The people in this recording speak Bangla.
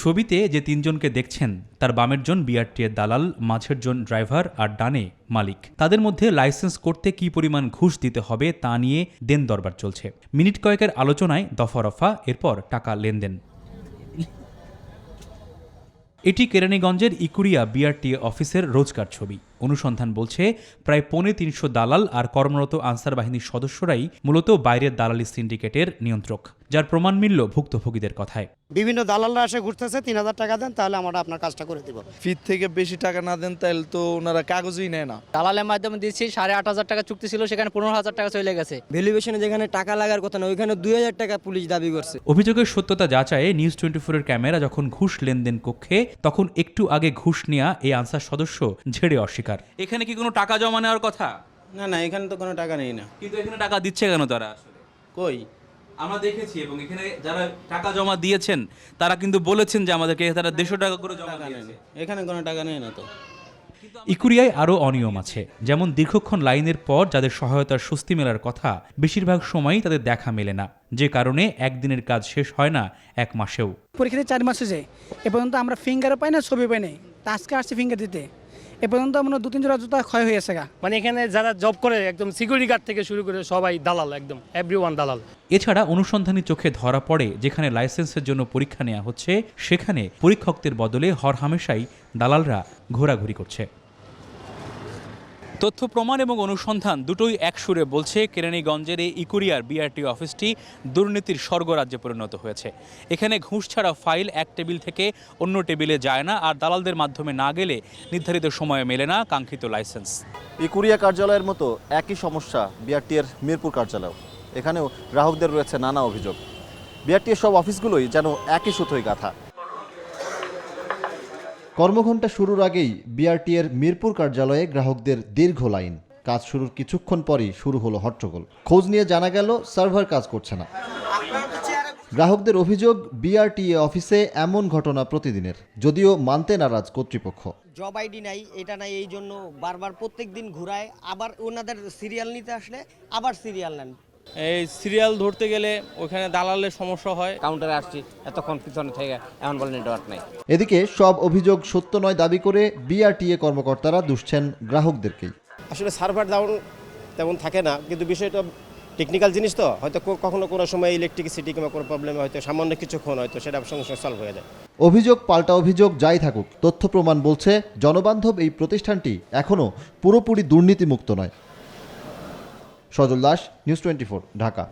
ছবিতে যে তিনজনকে দেখছেন, তার বামের জন বিআরটি এর দালাল, মাঝের জন ড্রাইভার আর ডানে মালিক। তাদের মধ্যে লাইসেন্স করতে কি পরিমাণ ঘুষ দিতে হবে তা নিয়ে দেন দরবার চলছে। মিনিট কয়েকের আলোচনায় দফা রফা, এরপর টাকা লেনদেন। এটি কেরানীগঞ্জের ইকুরিয়া বিআরটিএ অফিসের রোজকার ছবি। অনুসন্ধান বলছে প্রায় পৌনে তিনশো দালাল আর কর্মরত আনসার বাহিনীর সদস্যরাই মূলত বাইরের দালালি সিন্ডিকেটের নিয়ন্ত্রক যার প্রমাণ মিলল ভুক্তভোগীদের কথায়। বিভিন্ন দালালরা এসে ঘুরতেছে তিন হাজার টাকা দেন তাহলে আমরা আপনার কাজটা করে দিব। ফির থেকে বেশি টাকা না দেন তাহলে তো ওনারা কাগজই নেয় না। দালালের মাধ্যমে দিচ্ছি সাড়ে আট হাজার টাকা চুক্তি ছিল সেখানে পনেরো হাজার টাকা চলে গেছে। ভ্যালুয়েশনে যেখানে টাকা লাগার কথা না ওইখানে দুই হাজার টাকা পুলিশ দাবি করছে। অভিযোগের সত্যতা যাচাইয়ে নিউজ টোয়েন্টি ফোরের ক্যামেরা যখন ঘুষ লেনদেন কক্ষে তখন একটু আগে ঘুষ নেওয়া এই আনসার সদস্য ঝেড়ে অস্বীকার এখানে কি কোনো টাকা জমা নেওয়ার কথা? না না এখানে তো কোনো টাকা নেই না। কিন্তু এখানে টাকা দিচ্ছে কেন তারা আসলে? কই? আমরা দেখেছি এবং এখানে যারা টাকা জমা দিয়েছেন তারা কিন্তু বলেছেন যে আমাদেরকে তারা দেড়শো টাকা করে জমা দিয়েছে। নেই। এখানে কোনো টাকা নেই না তো। ইকুরিয়ায় আরও অনিয়ম আছে। যেমন দীর্ঘক্ষণ লাইনের পর যাদের সহায়তার স্বস্তি মেলার কথা বেশিরভাগ সময়ই তাদের দেখা মেলে না। যে কারণে একদিনের কাজ শেষ হয় না এক মাসেও। পরীক্ষা দিয়ে চার মাসে যায় এ পর্যন্ত আমরা ফিঙ্গারও পাই না ছবি পাই নাই। তা আজকে আসছে ফিঙ্গার দিতে। এ পর্যন্ত আমরা দু তিন জোড়া জুতা ক্ষয় হয়ে গেছে গা। মানে এখানে যারা জব করে একদম সিকিউরিটি গার্ড থেকে শুরু করে সবাই দালাল একদম এভরি দালাল। এছাড়া অনুসন্ধানী চোখে ধরা পড়ে যেখানে লাইসেন্সের জন্য পরীক্ষা নেওয়া হচ্ছে সেখানে পরীক্ষকদের বদলে হর হামেশাই দালালরা ঘোরাঘুরি করছে। তথ্য, প্রমাণ এবং অনুসন্ধান দুটোই এক সুরে বলছে কেরানীগঞ্জের এই ইকুরিয়ার বিআরটি অফিসটি দুর্নীতির স্বর্গরাজ্যে পরিণত হয়েছে। এখানে ঘুষ ছাড়া ফাইল এক টেবিল থেকে অন্য টেবিলে যায় না আর দালালদের মাধ্যমে না গেলে নির্ধারিত সময়ে মেলে না কাঙ্ক্ষিত লাইসেন্স। ইকুরিয়া কার্যালয়ের মতো একই সমস্যা বিআরটিএর মিরপুর কার্যালয় এখানেও গ্রাহকদের রয়েছে নানা অভিযোগ। বিআরটিএর সব অফিসগুলোই যেন একই সুতোয় গাথা। কর্মঘণ্টা শুরুর আগেই বিআরটিএর মিরপুর কার্যালয়ে গ্রাহকদের দীর্ঘ লাইন। কাজ শুরুর কিছুক্ষণ পরই শুরু হলো হট্টগোল। খোঁজ নিয়ে জানা গেল, সার্ভার কাজ করছে না। গ্রাহকদের অভিযোগ বিআরটিএ অফিসে এমন ঘটনা প্রতিদিনের, যদিও মানতে নারাজ কর্তৃপক্ষ। জব আইডি নাই, এটা নাই, এই জন্য বারবার প্রত্যেক দিন ঘুরায়, আবার ওনাদের সিরিয়াল নিতে আসলে আবার সিরিয়াল নেন। এই সিরিয়াল ধরতে গেলে ওখানে দালালের সমস্যা হয়। কাউন্টারে আসছি এতক্ষণ পিছনে থেকে এখন বলে নেটওয়ার্ক নেই। এদিকে সব অভিযোগ সত্য নয় দাবি করে বিআরটিএ কর্মকর্তারা দুষছেন গ্রাহকদেরকেই। আসলে সার্ভার ডাউন তেমন থাকে না কিন্তু বিষয়টা টেকনিক্যাল জিনিস তো হয়তো কখনো কোনো সময় ইলেকট্রিসিটি কিংবা কোনো প্রবলেম হয়তো সামান্য কিছুক্ষণ হয়তো সেটা সঙ্গে সঙ্গে সলভ হয়ে যায়। অভিযোগ পাল্টা অভিযোগ যাই থাকুক তথ্য প্রমাণ বলছে জনবান্ধব এই প্রতিষ্ঠানটি এখনও পুরোপুরি দুর্নীতিমুক্ত নয়। Sajal Das news twenty Dhaka.